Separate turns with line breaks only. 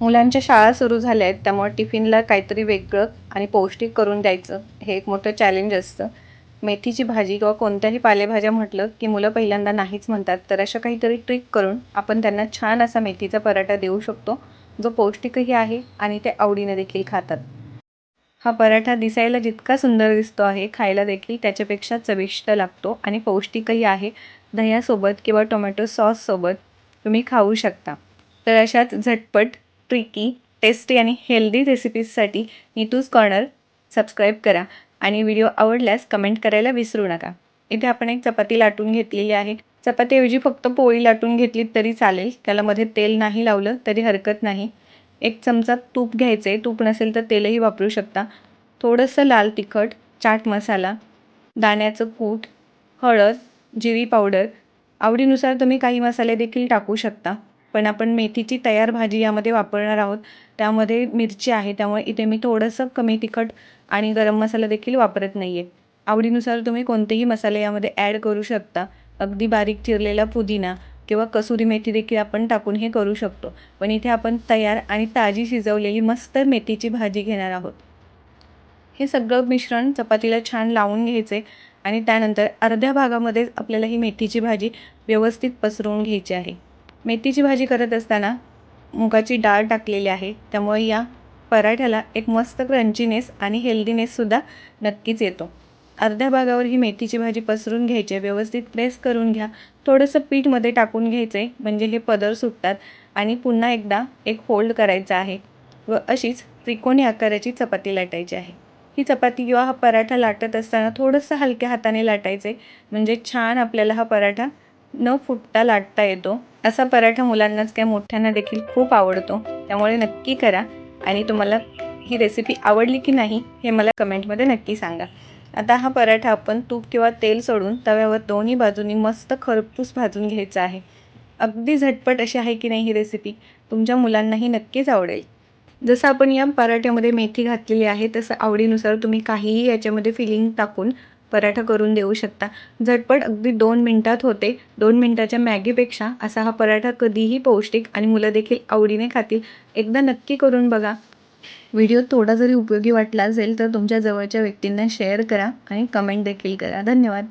मुलांच्या शाळा सुरू झाल्या आहेत त्यामुळे टिफिनला काहीतरी वेगळं आणि पौष्टिक करून द्यायचं हे एक मोठं चॅलेंज असतं. मेथीची भाजी किंवा कोणत्याही पालेभाज्या म्हटलं की मुलं पहिल्यांदा नाहीच म्हणतात तर अशा काहीतरी ट्रिक करून आपण त्यांना छान असा मेथीचा पराठा देऊ शकतो जो पौष्टिकही आहे आणि ते आवडीने देखील खातात. हा पराठा दिसायला जितका सुंदर दिसतो आहे खायला देखील त्याच्यापेक्षा चविष्ट लागतो आणि पौष्टिकही आहे. दह्यासोबत किंवा टोमॅटो सॉससोबत तुम्ही खाऊ शकता. तर अशाच झटपट ट्रिकी टेस्टी आणि हेल्दी रेसिपीजसाठी नीतूज कॉर्नर सबस्क्राईब करा आणि व्हिडिओ आवडल्यास कमेंट करायला विसरू नका. इथे आपण एक चपाती लाटून घेतलेली आहे. चपातीऐवजी फक्त पोळी लाटून घेतली तरी चालेल. त्याला मध्ये तेल नाही लावलं तरी हरकत नाही. एक चमचा तूप घ्यायचे तूप नसेल तर तेलही वापरू शकता. थोडंसं लाल तिखट चाट मसाला दाण्याचं कूट हळद जिरी पावडर. आवडीनुसार तुम्ही काही मसाले देखील टाकू शकता. पण आपण मेथीची तयार भाजी यामध्ये वापरणार आहोत. त्यामध्ये मिरची आहे. त्यामुळे इथे मी थोडंसं कमी तिखट आणि गरम मसाला देखील वापरत नाही आहे आवडीनुसार तुम्ही कोणतेही मसाले यामध्ये ॲड करू शकता. अगदी बारीक चिरलेला पुदिना किंवा कसुरी मेथी देखील आपण टाकून हे करू शकतो. पण इथे आपण तयार आणि ताजी शिजवलेली मस्त मेथीची भाजी घेणार आहोत. हे सगळं मिश्रण चपातीला छान लावून घ्यायचे आणि त्यानंतर अर्ध्या भागामध्येच आपल्याला ही मेथीची भाजी व्यवस्थित पसरवून घ्यायची आहे. मेथीची भाजी करत असताना मुगाची डाळ टाकलेली आहे. त्यामुळे या पराठ्याला एक मस्त क्रंचीनेस आणि हेल्दीनेससुद्धा नक्कीच येतो. अर्ध्या भागावर ही मेथीची भाजी पसरून घ्यायची आहे. व्यवस्थित प्रेस करून घ्या. थोडंसं पीठमध्ये टाकून घ्यायचं आहे म्हणजे हे पदर सुटतात आणि पुन्हा एकदा एक फोल्ड करायचा आहे व अशीच त्रिकोणी आकाराची चपाती लाटायची आहे. ही चपाती किंवा हा पराठा लाटत असताना थोडंसं हलक्या हाताने लाटायचं आहे म्हणजे छान आपल्याला हा पराठा न फुटता लाटता येतो. असा पराठा मुलांनाच काय मोठ्यांना देखील खूप आवडतो. त्यामुळे नक्की करा आणि तुम्हाला ही रेसिपी आवडली की नाही हे मला कमेंटमध्ये नक्की सांगा. आता हा पराठा आपण तूप किंवा तेल सोडून तव्यावर दोन्ही बाजूनी मस्त खरपूस भाजून घ्यायचा आहे. अगदी झटपट अशी आहे की नाही ही रेसिपी तुमच्या मुलांनाही नक्कीच आवडेल. जसं आपण या पराठ्यामध्ये मेथी घातलेली आहे तसं आवडीनुसार तुम्ही काहीही याच्यामध्ये फिलिंग टाकून पराठा करून देऊ शकता. झटपट अगदी दोन मिनटात होते. दोन मिनटाच्या मॅगीपेक्षा असा हा पराठा कधीही पौष्टिक आणि मुलं देखील आवडीने खातील. एकदा नक्की करून बघा. व्हिडिओ थोडा जरी उपयोगी वाटला असेल तर तुमच्या जवळच्या व्यक्तींना शेअर करा आणि कमेंट देखील करा. धन्यवाद.